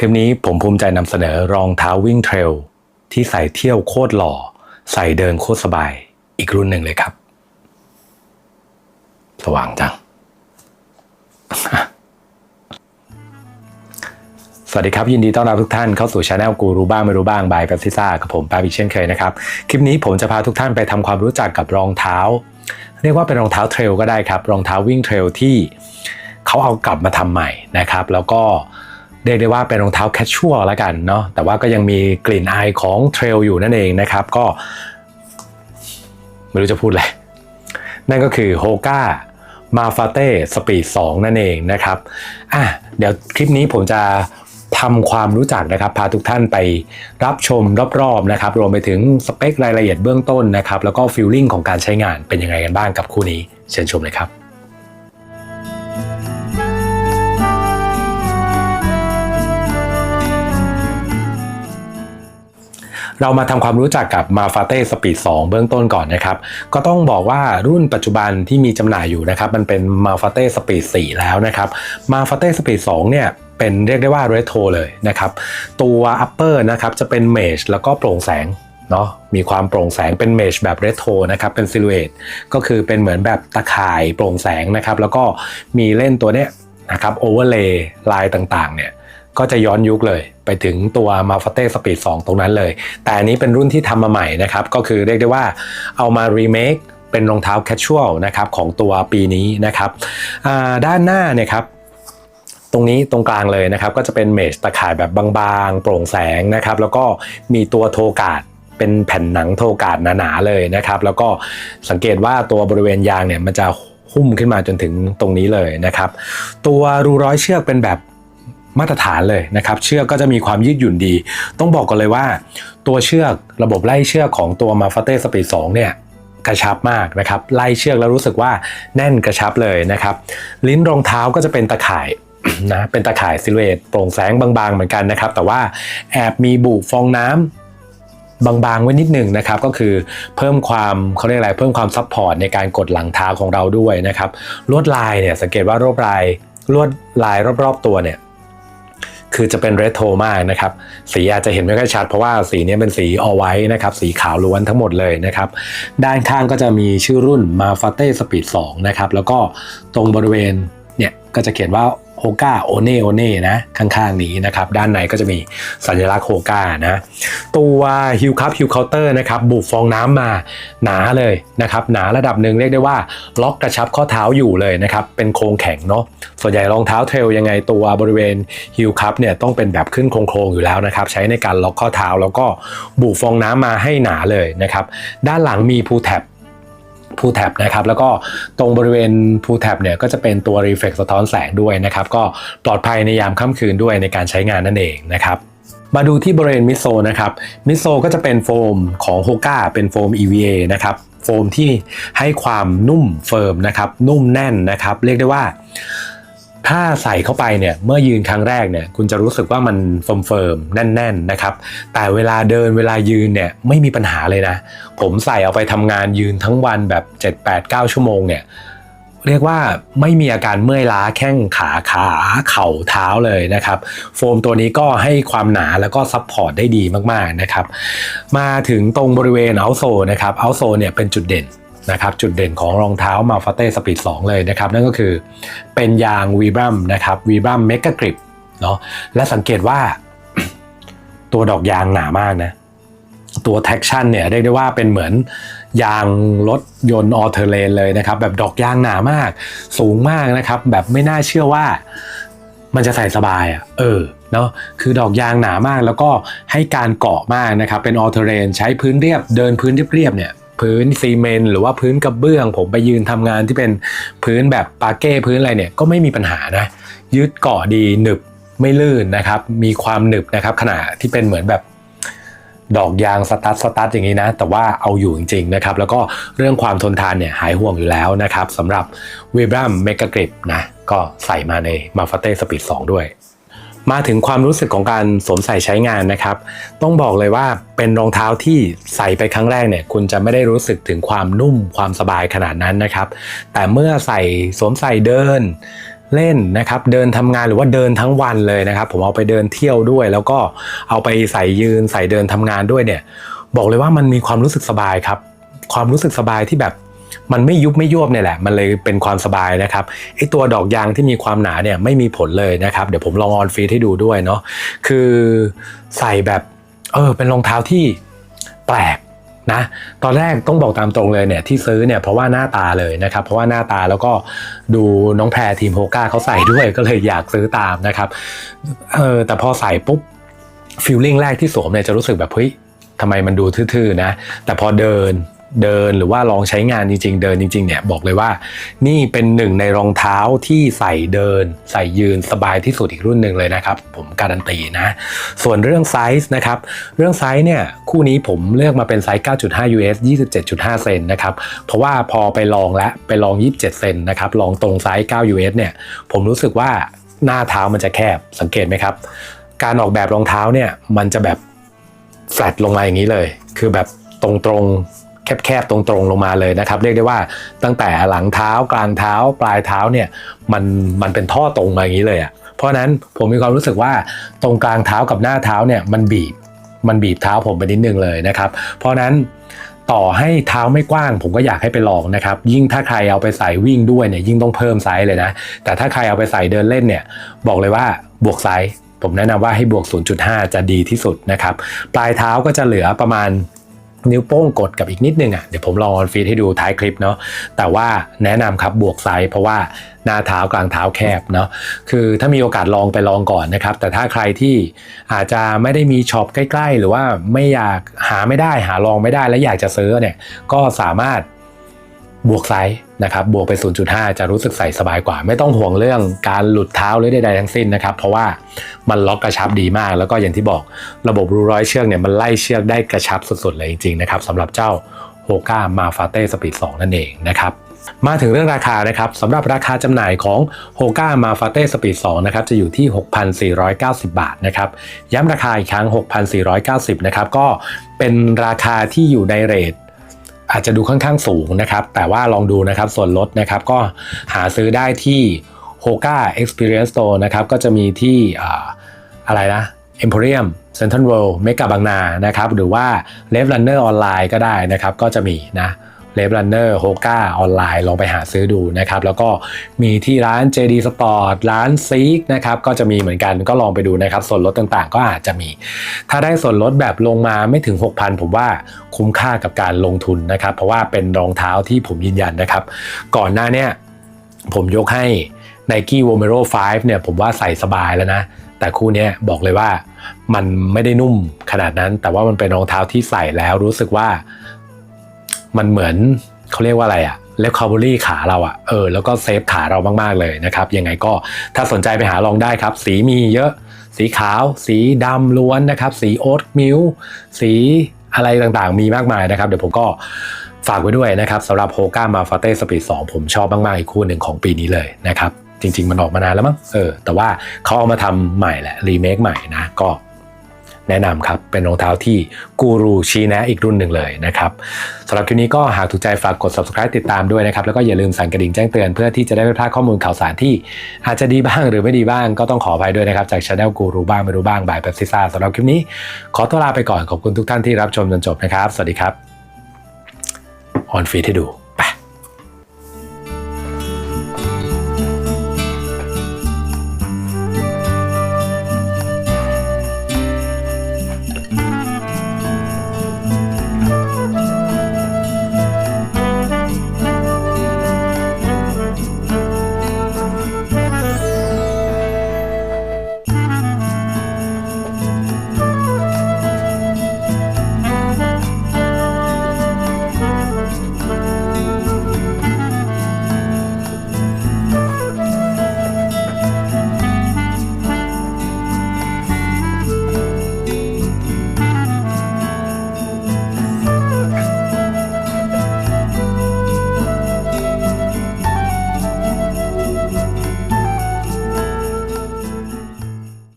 คลิปนี้ผมภูมิใจนำเสนอรองเท้าวิ่งเทรลที่ใส่เที่ยวโคตรหล่อ ใส่เดินโคตรสบาย อีกรุ่นหนึ่งเลยครับ สว่างจัง สวัสดีครับ ยินดีต้อนรับทุกท่านเข้าสู่ช anel กูรู้บ้างไม่รู้บ้างบายกับซิซ่ากับผมปาบิกเช่นเคยนะครับ คลิปนี้ผมจะพาทุกท่านไปทำความรู้จักกับรองเท้า เรียกว่าเป็นรองเท้าเทรลก็ได้ครับ รองเท้าวิ่งเทรลที่เขาเอากลับมาทำใหม่นะครับ แล้วก็เเรียกได้ว่าเป็นรองเท้าแคชชวลแล้วกันเนาะแต่ว่าก็ยังมีกลิ่นอายของเทรลอยู่นั่นเองนะครับ ก็ ไม่รู้จะพูดอะไร นั่นก็คือโฮก้ามาฟาเต้สปีด2นั่นเองนะครับอะเดี๋ยวคลิปนี้ผมจะทำความรู้จักนะครับ พาทุกท่านไปรับชมรอบๆนะครับ รวมไปถึงสเปครายละเอียดเบื้องต้นนะครับ แล้วก็ฟิลลิ่งของการใช้งานเป็นยังไงกันบ้างกับคู่นี้ เชิญชมเลยครับ เรามาทำความรู้จักกับ m a f a t e Speed 2เบื้องต้นก่อนนะครับ ก็ต้องบอกว่ารุ่นปัจจุบันที่มีจำหน่ายอยู่นะครับ มันเป็น m a f a t e Speed 4แล้วนะครับ m a f a t e Speed 2เนี่ยเป็นเรียกได้ว่า retro เลยนะครับ ตัว upper นะครับจะเป็น mesh แล้วก็โปร่งแสงเนาะมีความโปร่งแสงเป็น mesh แบบ retro นะครับเป็น silhouette ก็คือเป็นเหมือนแบบตะข่ายโปร่งแสงนะครับ แล้วก็มีเล่นตัวเนี้ยนะครับ overlay ลายต่างๆเนี่ย ก็จะย้อนยุคเลย ไปถึงตัว m a f a t e Speed 2ตรงนั้นเลย แต่อันนี้เป็นรุ่นที่ทำมาใหม่นะครับ ก็คือเรียกได้ว่าเอามา remake เป็นรองเท้า casual นะครับของตัวปีนี้นะครับด้านหน้าเนี่ยครับตรงนี้ตรงกลางเลยนะครับ ก็จะเป็นเมชตะข่ายแบบบางๆ โปร่งแสงนะครับ แล้วก็มีตัวโทกาดเป็นแผ่นหนังโทกาดหนาๆเลยนะครับ แล้วก็สังเกตว่าตัวบริเวณยางเนี่ยมันจะหุ้มขึ้นมาจนถึงตรงนี้เลยนะครับ ตัวรูร้อยเชือกเป็นแบบ มาตรฐานเลยนะครับ เชือกก็จะมีความยืดหยุ่นดี ต้องบอกกันเลยว่า ตัวเชือกระบบไล่เชือกของตัว m a f a t e Speed 2เนี่ยกระชับมากนะครับไล่เชือกแล้วรู้สึกว่าแน่นกระชับเลยนะครับ ลิ้นรองเท้าก็จะเป็นตะข่ายนะเป็นตะข่ายซิลูเอตโปร่งแสงบางๆเหมือนกันนะครับ แต่ว่าแอบมีบุฟองน้ำบางๆไว้นิดหนึ่งนะครับ ก็คือเพิ่มความเขาเรียกอะไรเพิ่มความซับพอร์ตในการกดหลังเท้าของเราด้วยนะครับลวดลายเนี่ยสังเกตว่ารวดลายลวดลายรอบๆตัวเนี่ย คือจะเป็นเรดโทมากนะครับ สีอาจจะเห็นไม่ค่อยชัด เพราะว่าสีนี้เป็นสีออไว้นะครับ สีขาวล้วนทั้งหมดเลยนะครับ ด้านข้างก็จะมีชื่อรุ่นมาฟาเต้สปีด2นะครับ แล้วก็ตรงบริเวณเนี่ยก็จะเขียนว่า โฮก้าโอเน่โอเน่นะข้างๆนี้นะครับ ด้านในก็จะมีสัญลักษณ์โฮก้านะตัวฮิลคัพฮิลเคาน์เตอร์นะครับบุบฟองน้ำมาหนาเลยนะครับ หนาระดับหนึ่งเรียกได้ว่า ล็อกกระชับข้อเท้าอยู่เลยนะครับ เป็นโครงแข็งเนาะส่วนใหญ่รองเท้าเทรลยังไงตัวบริเวณฮิลคัพเนี่ยต้องเป็นแบบขึ้นโครงๆอยู่แล้วนะครับ ใช้ในการล็อกข้อเท้าแล้วก็บุบฟองน้ำมาให้หนาเลยนะครับ ด้านหลังมีพูแท็บ พูแท็บนะครับแล้วก็ตรงบริเวณพูแท็บเนี่ยก็จะเป็นตัวรีเฟกสะท้อนแสงด้วยนะครับก็ปลอดภัยในยามค่ำคืนด้วยในการใช้งานนั่นเองนะครับมาดูที่บริเวณมิโซนะครับมิโซก็จะเป็นโฟมของโฮก้าเป็นโฟม EVA นะครับโฟมที่ให้ความนุ่มเฟิร์มนะครับนุ่มแน่นนะครับ เรียกได้ว่า ถ้าใส่เข้าไปเนี่ยเมื่อยืนครั้งแรกเนี่ยคุณจะรู้สึกว่ามันเฟิร์มเฟิร์มๆแน่นๆนะครับแต่เวลาเดินเวลายืนเนี่ยไม่มีปัญหาเลยนะ ผมใส่เอาไปทำงานยืนทั้งวันแบบ 7 8 9 ชั่วโมงเนี่ยเรียกว่าไม่มีอาการเมื่อยล้าแข้งขาขาเข่าเท้าเลยนะครับ โฟมตัวนี้ก็ให้ความหนาแล้วก็ซับพอร์ตได้ดีมากๆนะครับ มาถึงตรงบริเวณเอาโซนะครับเอาโซเนี่ยเป็นจุดเด่น นะครับจุดเด่นของรองเท้ามาฟาเต้สปีด2เลยนะครับ นั่นก็คือเป็นยางวีบรัมนะครับวีบรัมเมกะกริปเนาะและสังเกตว่าตัวดอกยางหนามากนะตัว traction เนี่ยเรียกได้ว่าเป็นเหมือนยางรถยนต์ออเทอร์เลนเลยนะครับ แบบดอกยางหนามาก สูงมากนะครับ แบบไม่น่าเชื่อว่ามันจะใส่สบายอะเออเนาะคือดอกยางหนามากแล้วก็ให้การเกาะมากนะครับ เป็นออเทอร์เรนใช้พื้นเรียบเดินพื้นเรียบๆเนี่ย พื้นซีเมนต์หรือว่าพื้นกระเบื้อง ผมไปยืนทำงานที่เป็นพื้นแบบปาเก้พื้นอะไรเนี่ยก็ไม่มีปัญหานะยึดเกาะดีหนึบไม่ลื่นนะครับ มีความหนึบนะครับ ขณะที่เป็นเหมือนแบบดอกยางสตั๊ดสตั๊ดอย่างนี้นะ แต่ว่าเอาอยู่จริงๆนะครับ แล้วก็เรื่องความทนทานเนี่ยหายห่วงอยู่แล้วนะครับสำหรับ v i b r a m Mega Grip นะ ก็ใส่มาใน m a f a t e Speed 2 ด้วย มาถึงความรู้สึกของการสวมใส่ใช้งานนะครับ ต้องบอกเลยว่าเป็นรองเท้าที่ใส่ไปครั้งแรกเนี่ย คุณจะไม่ได้รู้สึกถึงความนุ่มความสบายขนาดนั้นนะครับ แต่เมื่อใส่สวมใส่เดินเล่นนะครับเดินทำงานหรือว่าเดินทั้งวันเลยนะครับ ผมเอาไปเดินเที่ยวด้วย แล้วก็เอาไปใส่ยืนใส่เดินทำงานด้วยเนี่ย บอกเลยว่ามันมีความรู้สึกสบายครับ ความรู้สึกสบายที่แบบ มันไม่ยุบไม่ยวบเนี่ยแหละ มันเลยเป็นความสบายนะครับไอตัวดอกยางที่มีความหนาเนี่ยไม่มีผลเลยนะครับ เดี๋ยวผมลองออนฟีดให้ดูด้วยเนาะคือใส่แบบเออเป็นรองเท้าที่แปลกนะตอนแรกต้องบอกตามตรงเลยเนี่ยที่ซื้อเนี่ยเพราะว่าหน้าตาเลยนะครับ เพราะว่าหน้าตาแล้วก็ดูน้องแพรทีมโฮก้าเขาใส่ด้วยก็เลยอยากซื้อตามนะครับเออแต่พอใส่ปุ๊บฟีลลิ่งแรกที่สวมเนี่ยจะรู้สึกแบบเฮ้ยทำไมมันดูทื่อๆนะ แต่พอเดิน เดินหรือว่าลองใช้งานจริง ๆ เดินจริง ๆ เนี่ยบอกเลยว่า นี่เป็นหนึ่งในรองเท้าที่ใส่เดิน ใส่ยืนสบายที่สุดอีกรุ่นหนึ่งเลยนะครับ ผมการันตีนะ ส่วนเรื่องไซส์นะครับ เรื่องไซส์เนี่ยคู่นี้ผมเลือกมาเป็นไซส์ 9.5 US 27.5 เซนนะครับ เพราะว่าพอไปลองแล้วไปลอง 27 เซนนะครับ ลองตรงไซส์ 9 US เนี่ยผมรู้สึกว่าหน้าเท้ามันจะแคบสังเกตไหมครับ การออกแบบรองเท้าเนี่ยมันจะแบบแฟลตลงมาอย่างนี้เลย คือแบบตรงๆ แคบๆตรงๆลงมาเลยนะครับ เรียกได้ว่าตั้งแต่หลังเท้ากลางเท้าปลายเท้าเนี่ยมันมันเป็นท่อตรงมาอย่างนี้เลยอะ่ะเพราะนั้นผมมีความรู้สึกว่าตรงกลางเท้ากับหน้าเท้าเนี่ยมันบีบมันบีบเท้าผมไปนิดนึงเลยนะครับ เพราะฉะนั้นต่อให้เท้าไม่กว้าง ผมก็อยากให้ไปลองนะครับ ยิ่งถ้าใครเอาไปใส่วิ่งด้วยเนี่ยยิ่งต้องเพิ่มไซส์เลยนะ แต่ถ้าใครเอาไปใส่เดินเล่นเนี่ยบอกเลยว่าบวกไซส์ผมแนะนำว่าให้บวก 0.5 จะดีที่สุดนะครับ ปลายเท้าก็จะเหลือประมาณ นิ้วโป้งกดกับอีกนิดนึงอะเดี๋ยวผมลองออนฟีดให้ดูท้ายคลิปเนาะแต่ว่าแนะนำครับบวกไซส์เพราะว่าหน้าเท้ากลางเท้าแคบเนาะคือถ้ามีโอกาสลองไปลองก่อนนะครับ แต่ถ้าใครที่อาจจะไม่ได้มีช็อปใกล้ ๆ หรือว่าไม่อยากหาไม่ได้หาลองไม่ได้และอยากจะซื้อเนี่ยก็สามารถบวกไซส์ นะครับบวกไป 0.5 จะรู้สึกใส่สบายกว่า ไม่ต้องห่วงเรื่องการหลุดเท้าหรือใดๆทั้งสิ้นนะครับ เพราะว่ามันล็อกกระชับดีมาก แล้วก็อย่างที่บอกระบบรูร้อยเชือกเนี่ยมันไล่เชือกได้กระชับสุดๆเลยจริงๆนะครับสำหรับเจ้าโฮก้ามาฟาเต้สปีด2นั่นเองนะครับมาถึงเรื่องราคานะครับสำหรับราคาจำหน่ายของโฮก้ามาฟาเต้สปีด2นะครับจะอยู่ที่ 6,490 บาทนะครับย้ำราคาอีกครั้ง 6,490 นะครับก็เป็นราคาที่อยู่ในเรท อาจจะดูค่อนข้างสูงนะครับ แต่ว่าลองดูนะครับส่วนลดนะครับก็หาซื้อได้ที่ Hoka Experience Store นะครับก็จะมีที่ออะไรนะ Emporium Central World เมกาบางนานะครับหรือว่า l e v Runner ออนไลน์ก็ได้นะครับก็จะมีนะ เลฟ Runner Hoka ออนไลน์ลองไปหาซื้อดูนะครับ แล้วก็มีที่ร้าน JD Sport ร้าน Seek นะครับ ก็จะมีเหมือนกันก็ลองไปดูนะครับ ส่วนลดต่างๆ ก็อาจจะมี ถ้าได้ส่วนลดแบบลงมาไม่ถึง 6,000 ผมว่าคุ้มค่ากับการลงทุนนะครับ เพราะว่าเป็นรองเท้าที่ผมยืนยันนะครับ ก่อนหน้าเนี้ยผมยกให้ Nike Vomero 5 เนี่ย ผมว่าใส่สบายแล้วนะ แต่คู่นี้บอกเลยว่ามันไม่ได้นุ่มขนาดนั้น แต่ว่ามันเป็นรองเท้าที่ใส่แล้วรู้สึกว่า มันเหมือนเขาเรียกว่าอะไรอะเลคคาร์บอรี่ขาเราอะเออแล้วก็เซฟขาเรามาก ๆ เลยนะครับ ยังไงก็ถ้าสนใจไปหาลองได้ครับ สีมีเยอะ สีขาว สีดำล้วนนะครับ สีโอ๊ตมิลสีอะไรต่างๆ มีมากมายนะครับ เดี๋ยวผมก็ฝากไว้ด้วยนะครับสำหรับโฮก้ามาฟาเต้สปีด2ผมชอบมาก ๆ อีกคู่หนึ่งของปีนี้เลยนะครับ จริง ๆ มันออกมานานแล้วมั้งเออแต่ว่าเขาเอามาทำใหม่แหละรีเมคใหม่นะก็ แนะนำครับเป็นรองเท้าที่กูรูชี้แนะอีกรุ่นหนึ่งเลยนะครับสำหรับคลิปนี้ก็หากถูกใจฝากกด subscribe ติดตามด้วยนะครับแล้วก็อย่าลืมสั่นกระดิ่งแจ้งเตือนเพื่อที่จะได้ไม่พลาดข้อมูลข่าวสารที่อาจจะดีบ้างหรือไม่ดีบ้างก็ต้องขออภัยด้วยนะครับจากช anel กูรูบ้างไม่รู้บ้างบายแบบซิซ่าสำหรับคลิปนี้ขอตัวลาไปก่อนขอบคุณทุกท่านที่รับชมจนจบนะครับ สวัสดีครับออนฟีดให้ดู